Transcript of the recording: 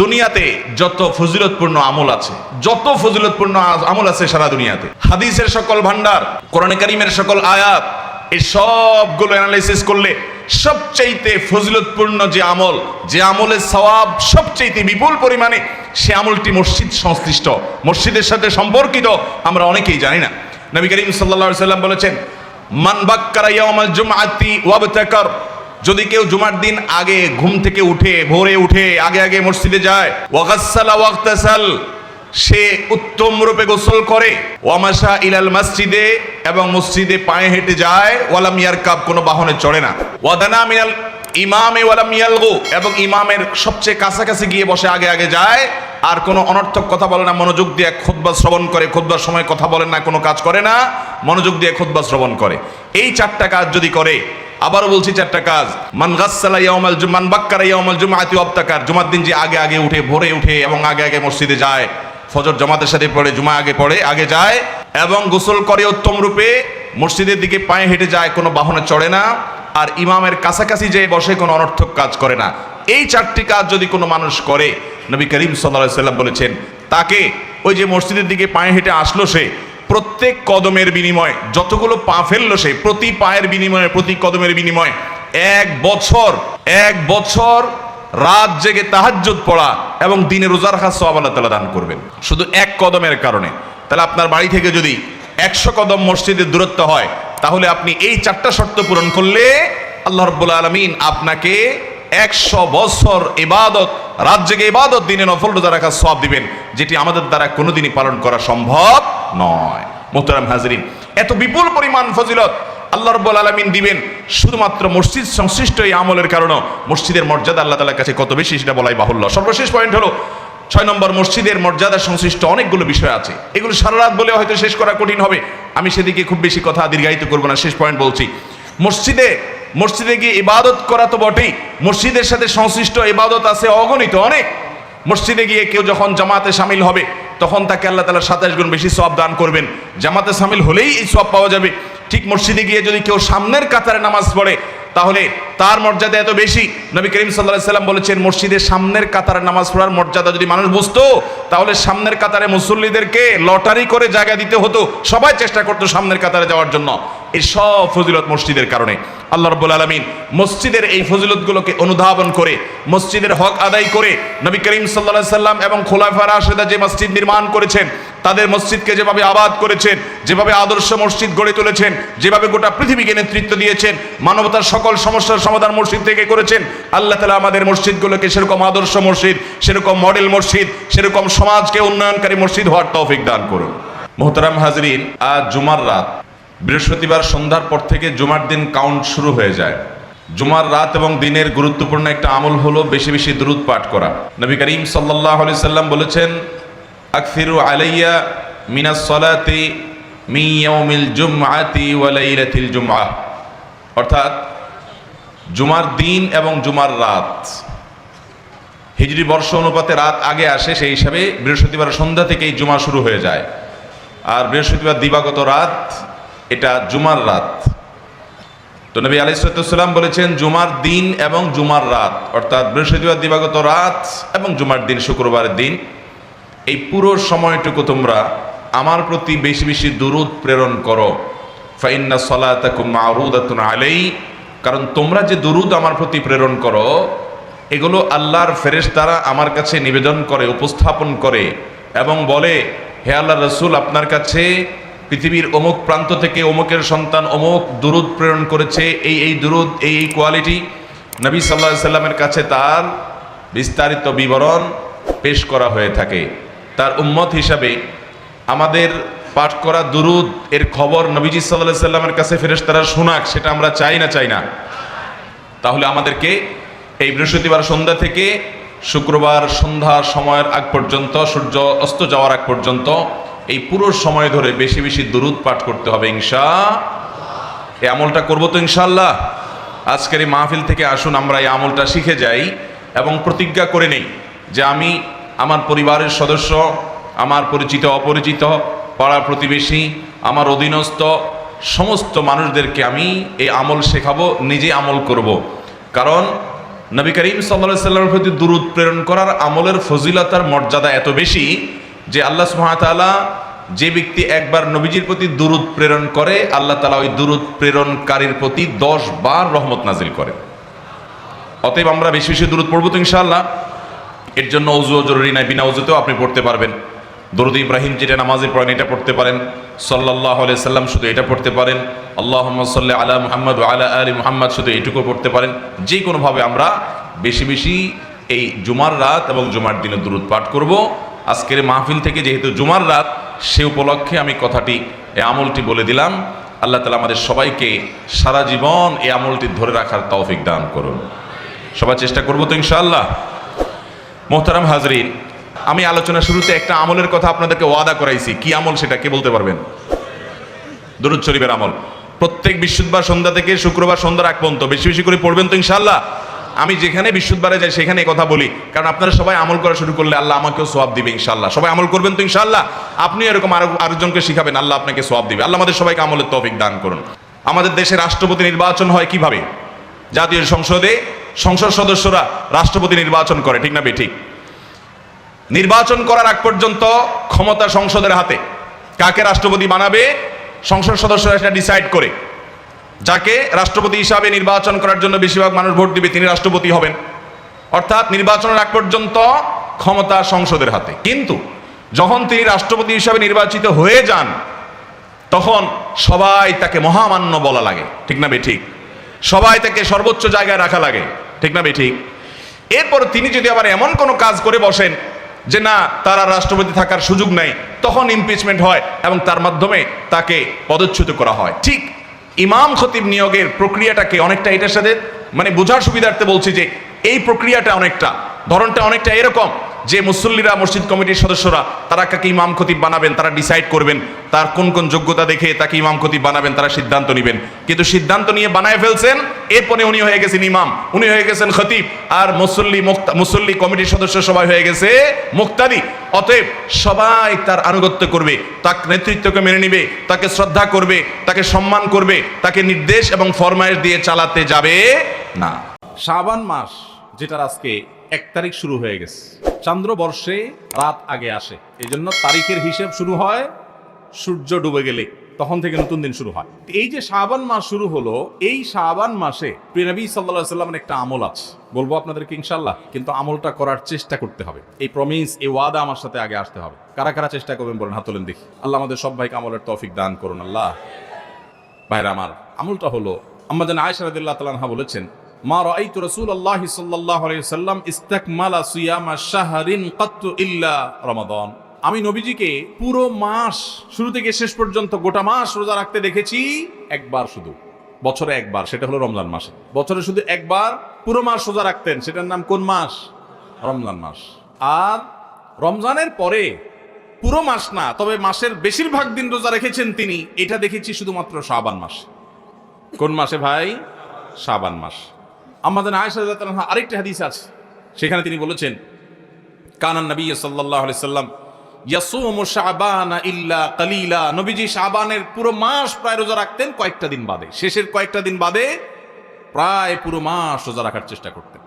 দুনিয়াতে যত ফজিলতপূর্ণ আমল আছে, যত ফজিলতপূর্ণ আমল আছে সারা দুনিয়াতে। হাদিসের সকল ভান্ডার কোরআনে কারিমের সকল আয়াত, এই সবগুলো অ্যানালাইসিস করলে সবচাইতে ফজিলতপূর্ণ যে আমল, যে আমলের সওয়াব সবচাইতে বিপুল পরিমাণে, সে আমলটি মসজিদ সংশ্লিষ্ট। মসজিদের সাথে সম্পর্কিত আমরা অনেকেই জানি না। নবী করিম সাল্লা সাল্লাম বলেছেন, মান বাক্কারা ইয়াউমাল জুমআতি ওয়াবতাকার। যদি কেউ জুমার দিন আগে ঘুম থেকে উঠে, ভোরে উঠে, আগে আগে মসজিদে যায় ওয়াক্তাসাল সে উত্তম রূপে গোসল করে। ওয়ামাশা ইলাল মসজিদে এবং মসজিদে পায়ে হেঁটে যায়, ওয়ালাম ইয়ার কাপ কোনো বাহনে চড়ে না। ওয়াদানা মিনাল ইমামে ওয়ালাম ইয়ালগু, এবং ইমামের সবচেয়ে কাছাকাছি গিয়ে বসে আগে আগে যায়। আর কোনো অনর্থক কথা বলে না, মনোযোগ দিয়ে খুতবা শ্রবণ করে খোদবার সময় কথা বলে না, কোনো কাজ করে না, মনোযোগ দিয়ে খুতবা শ্রবণ করে। এই চারটা কাজ যদি করে আবারও বলছি চারটা কাজ। মান গাসসালা ইয়াউমাল জুম, মান বাক্কারা ইয়াউমাল জুমআতি ওয়াবতাকার। জুমার দিন যে আগে আগে উঠে, ভোরে উঠে এবং আগে আগে মসজিদে যায়, ফজর জমাতের সাথে পড়ে জুমা আগে পড়ে, আগে যায় এবং গোসল করে উত্তম রূপে মসজিদের দিকে পায়ে হেঁটে যায়, কোনো বাহনে চড়ে না, আর ইমামের কাছাকাছি যে বসে কোনো অনর্থক কাজ করে না। এই চারটি কাজ যদি কোনো মানুষ করে, নবী করিম সাল্লাহ সাল্লাম বলেছেন, তাকে ওই যে মসজিদের দিকে পায়ে হেঁটে আসলো সে প্রত্যেক কদমের বিনিময়, যতগুলো পা ফেলল সে, প্রতি পায়ের বিনিময়ে, প্রতি কদমের বিনিময়, এক বছর এক বছর রাত জেগে তাহাজ্জুদ পড়া এবং দিনে রোজা রাখা সব আল্লাহ তালা দান করবেন। শুধু এক কদমের কারণে। তাহলে আপনার বাড়ি থেকে যদি একশো কদম মসজিদের দূরত্ব হয়, তাহলে আপনি এই চারটা শর্ত পূরণ করলে আল্লাহ রব্বুল আলমিন আপনাকে একশো বছর ইবাদত, রাত জেগে ইবাদত, দিনে নফল রোজা রাখার সব দিবেন, যেটি আমাদের দ্বারা কোনোদিনই পালন করা সম্ভব নয়। মোহতারাম হাজরিন, এত বিপুল পরিমাণ ফজিলত আল্লাহ রব্বুল আলমিন দিবেন, শুধুমাত্র মসজিদ সংশ্লিষ্ট এই আমলের কারণে মসজিদের মর্যাদা আল্লাহ তালার কাছে কত বেশি সেটা বলাই বাহুল্য। সর্বশেষ পয়েন্ট হলো, ছয় নম্বর, মসজিদের মর্যাদা সংশ্লিষ্ট অনেকগুলো বিষয় আছে। এগুলো সারা রাত বলে হয়তো শেষ করা কঠিন হবে। আমি সেদিকে খুব বেশি কথা দীর্ঘায়িত করব না, শেষ পয়েন্ট বলছি। মসজিদে মসজিদে গিয়ে ইবাদত করা তো বটেই। মসজিদের সাথে সংশ্লিষ্ট ইবাদত আছে, অগণিত, অনেক। মসজিদে গিয়ে কেউ যখন জামাতে সামিল হবে তখন তাকে আল্লাহ তালা সাতাশ গুণ বেশি সব দান করবেন। জামাতে সামিল হলেই এই সব পাওয়া যাবে। ঠিক মসজিদে গিয়ে যদি কেউ সামনের কাতারে নামাজ পড়ে তাহলে তার মর্যাদা এত বেশি? নবী করিম সাল্লাহ সাল্লাম বলেছেন, মসজিদের সামনের কাতারে নামাজ পড়ার মর্যাদা যদি মানুষ বুঝতো, তাহলে সামনের কাতারে মুসল্লিদেরকে লটারি করে জায়গা দিতে হতো, সবাই চেষ্টা করতো সামনের কাতারে যাওয়ার জন্য। এই সব ফজিলত মসজিদের কারণে। আল্লাহ রব্বুল আলমিন মসজিদের এই ফজিলতগুলোকে অনুধাবন করে, মসজিদের হক আদায় করে নবী করিম সাল্লাহ সাল্লাম এবং খোলাফা রাশেদা যে মসজিদ নির্মাণ করেছেন তাদের মসজিদকে যেভাবে আবাদ করেছেন, যেভাবে আদর্শ মসজিদ গড়ে তুলেছেন, যেভাবে গোটা পৃথিবীকে নেতৃত্ব দিয়েছেন, মানবতার সকল সমস্যার সমাধান মসজিদ থেকে করেছেন, আল্লাহ তালা আমাদের মসজিদগুলোকে সেরকম আদর্শ মসজিদ, সেরকম মডেল মসজিদ, সেরকম সমাজকে উন্নয়নকারী মসজিদ হওয়ার তৌফিক দান করুন। মোহতারাম হাজরিন, আজ জুমার রাত, বৃহস্পতিবার সন্ধ্যার পর থেকে জুমার দিন কাউন্ট শুরু হয়ে যায়। জুমার রাত এবং দিনের গুরুত্বপূর্ণ একটা আমল হলো বেশি বেশি দূরত পাঠ করা। নবী করিম সাল্লাহ আলি সাল্লাম বলেছেন আকফিরু আলাইয়া মিনাস সলাতি মি ইয়াউমিল জুমআতি ওয়া লাইলাতিল জুমআহ অর্থাৎ জুমার দিন এবং জুমার রাত। হিজরি বর্ষ অনুপাতে রাত আগে আসে, সেই হিসাবে বৃহস্পতিবার সন্ধ্যা থেকেই জুমা শুরু হয়ে যায়। আর বৃহস্পতিবার দিবাগত রাত, এটা জুমার রাত। তো নবী আলাইসালাম বলেছেন, জুমার দিন এবং জুমার রাত। অর্থাৎ বৃহস্পতিবার দিবাগত রাত এবং জুমার দিন, শুক্রবারের দিন। এই পুরো সময়টুকু তোমরা আমার প্রতি বেশি বেশি দুরুদ প্রেরণ করো। ফাইন্না সলাতাকুম মারুদাতুন আলাই। কারণ তোমরা যে দুরুদ আমার প্রতি প্রেরণ করো, এগুলো আল্লাহর ফেরেশতারা আমার কাছে নিবেদন করে, উপস্থাপন করে এবং বলে, হে আল্লাহ রসুল, আপনার কাছে পৃথিবীর অমুক প্রান্ত থেকে অমুকের সন্তান অমুক দুরুদ প্রেরণ করেছে, এই এই দুরুদ, এই এই কোয়ালিটি নবী সাল্লাহ সাল্লামের কাছে তার বিস্তারিত বিবরণ পেশ করা হয়ে থাকে। তার উম্মত হিসাবে আমাদের পাঠ করা দুরুদ এর খবর নবীজি সাল্লাহ সাল্লামের কাছে ফেরেশতারা শোনাক, সেটা আমরা চাই না চাই না। তাহলে আমাদেরকে এই বৃহস্পতিবার সন্ধ্যা থেকে শুক্রবার সন্ধ্যা সময়ের আগ পর্যন্ত, সূর্য অস্ত যাওয়ার আগ পর্যন্ত এই পুরো সময় ধরে বেশি বেশি দুরুদ পাঠ করতে হবে ইনশা এই আমলটা করব তো ইনশাল্লাহ আজকের এই মাহফিল থেকে আসুন, আমরা এই আমলটা শিখে যাই এবং প্রতিজ্ঞা করে নেই যে আমি আমার পরিবারের সদস্য, আমার পরিচিত, অপরিচিত পাড়া প্রতিবেশী, আমার অধীনস্থ, সমস্ত মানুষদেরকে আমি এই আমল শেখাবো, নিজে আমল করব। কারণ নবী করিম সাল্লা সাল্লামের প্রতি দুরুদ প্রেরণ করার আমলের ফজিলতার মর্যাদা এত বেশি যে আল্লাহ সুহাতালা যে ব্যক্তি একবার নবীজির প্রতি দুরুদ প্রেরণ করে, আল্লাহ তালা ওই দুরুদ প্রেরণকারীর প্রতি দশ বার রহমত নাজিল করে অতএব আমরা বেশি বেশি দূরত পড়ব তো ইনশাআল্লাহ এর জন্য অজুও জরুরি নাই, বিনা অজুতেও আপনি পড়তে পারবেন। দরুদ ইব্রাহিম যেটা নামাজে পড়েন এটা পড়তে পারেন। সাল্লাহ সাল্লাম শুধু এটা পড়তে পারেন। আল্লাহ সাল্লাহ আলা মুহাম্মদ আলা আলী মুহাম্মদ শুধু এইটুকু পড়তে পারেন। যে কোনোভাবে আমরা বেশি বেশি এই জুমার রাত এবং জুমার দিনে দূরত পাঠ করব। আজকের মাহফিল থেকে যেহেতু জুমার রাত, সে উপলক্ষে আমি কথাটি এই আমলটি বলে দিলাম। আল্লাহ তালা আমাদের সবাইকে সারা জীবন এই আমলটি ধরে রাখার তৌফিক দান করুন। সবাই চেষ্টা করব তো ইনশাআল্লাহ। মোহতারাম হাজরিন, আমি আলোচনা শুরুতে একটা আমলের কথা আপনাদেরকে ওয়াদা করাইছি। কি আমল সেটা, কে বলতে পারবেন? দরুদ শরীফের আমল। প্রত্যেক বৃহস্পতিবার সন্ধ্যা থেকে শুক্রবার সন্ধ্যার আগ পর্যন্ত, বেশি বেশি করে পড়বেন তো ইনশাআল্লাহ? আমি যেখানে বৃহস্পতিবারে যাই সেখানে কথা বলি। কারণ আপনারা সবাই আমল করা শুরু করলে আল্লাহ আমাকেও সোয়াব দিবে ইনশাআল্লাহ। সবাই আমল করবেন তো ইনশাল্লাহ আপনি এরকম আরও, আরেকজনকে শিখাবেন, আল্লাহ আপনাকে সোয়াব দিবে। আল্লাহ আমাদের সবাইকে আমলের তৌফিক দান করুন। আমাদের দেশে রাষ্ট্রপতি নির্বাচন হয় কীভাবে? জাতীয় সংসদে সংসদ সদস্যরা রাষ্ট্রপতি নির্বাচন করে, ঠিক না বে, ঠিক? নির্বাচন করার আগ পর্যন্ত ক্ষমতা সংসদের হাতে। কাকে রাষ্ট্রপতি বানাবে? সংসদ সদস্যরা সেটা ডিসাইড করে। যাকে রাষ্ট্রপতি হিসাবে নির্বাচন করার জন্য বেশিরভাগ মানুষ ভোট দিবে, তিনি রাষ্ট্রপতি হবেন। অর্থাৎ নির্বাচনের আগ পর্যন্ত ক্ষমতা সংসদের হাতে। কিন্তু যখন তিনি রাষ্ট্রপতি হিসাবে নির্বাচিত হয়ে যান, তখন সবাই তাকে মহামান্য বলা লাগে, ঠিক না বে, ঠিক? সবাই তাকে সর্বোচ্চ জায়গায় রাখা লাগে। ঠিক না বেঠিক? এরপর তিনি যদি আবার এমন কোনো কাজ করে বসেন যে না, তারা রাষ্ট্রপতি থাকার সুযোগ নাই, তখন ইমপিচমেন্ট হয় এবং তার মাধ্যমে তাকে পদচ্যুত করা হয়। ঠিক ইমাম খতিব নিয়োগের প্রক্রিয়াটাকে অনেকটা এটার সাথে মানে বোঝার সুবিধার্থে বলছি যে, এই প্রক্রিয়াটা অনেকটা, ধরনটা অনেকটা এরকম যে মুসল্লিরা মসজিদ কমিটির সদস্যরা, তারা কাকে ইমাম খতিব বানাবেন, তারা ডিসাইড করবেন তার কোন কোন যোগ্যতা দেখে তাকে ইমাম খতিব বানাবেন, তারা সিদ্ধান্ত নেবেন। কিন্তু সিদ্ধান্ত নিয়ে বানায় ফেলছেন, এরপরে উনি হয়ে গেছেন ইমাম, উনি হয়ে গেছেন খতিব, আর মুসল্লি মুসল্লি কমিটির সদস্য সবাই হয়ে গেছে মুক্তাদি। অতএব সবাই তার আনুগত্য করবে, তার নেতৃত্বকে মেনে নিবে, তাকে শ্রদ্ধা করবে, তাকে সম্মান করবে, তাকে নির্দেশ এবং ফরমায়েশ দিয়ে চালাতে যাবে না। শাবান মাস, যেটার আজকে এক তারিখ শুরু হয়ে গেছে। চন্দ্র বর্ষে রাত আগে আসে। এই জন্য তারিখের হিসেব শুরু হয়, সূর্য ডুবে গেলে তখন থেকে নতুন দিন শুরু হয়। এই যে শাবান মাস শুরু হলো, এই শাবান মাসে প্রিয়নবী সাল্লাহ সাল্লামের একটা আমল আছে। বলব আপনাদেরকে ইনশাল্লাহ কিন্তু আমলটা করার চেষ্টা করতে হবে। এই প্রমিস এই ওয়াদা আমার সাথে আগে আসতে হবে। কারা কারা চেষ্টা করবেন বলেন, হাত তোলেন দেখি। আল্লাহ আমাদের সব ভাইকে আমলের তৌফিক দান করুন, আল্লাহ। ভাইরা আমার, আমলটা হলো, আম্মা জান আয়েশা রাদিয়াল্লাহু বলেছেন মা শাহরিন আমি নবীজিকে পুরো মাস, শুরু থেকে শেষ পর্যন্ত গোটা মাস রোজা রাখতে দেখেছি একবার শুধু। বছরে একবার, সেটা হলো রমজান মাসে। বছরে শুধু একবার পুরো মাস রোজা রাখতেন। সেটার নাম কোন মাস? রমজান মাস। আর রমজানের পরে পুরো মাস না, তবে মাসের বেশিরভাগ দিন রোজা রেখেছেন তিনি। এটা দেখেছি শুধুমাত্র শাবান মাস। কোন মাসে ভাই? শাবান মাস। আমাদের আয়সা আরেকটি হাদিস আছে। সেখানে তিনি বলেছেন কানান নবী সাল্লাম ইয়াসুমু নবীজি পুরো মাস প্রায় রোজা রাখতেন কয়েকটা দিন বাদে। শেষের কয়েকটা দিন বাদে প্রায় পুরো মাস রোজা রাখার চেষ্টা করতেন।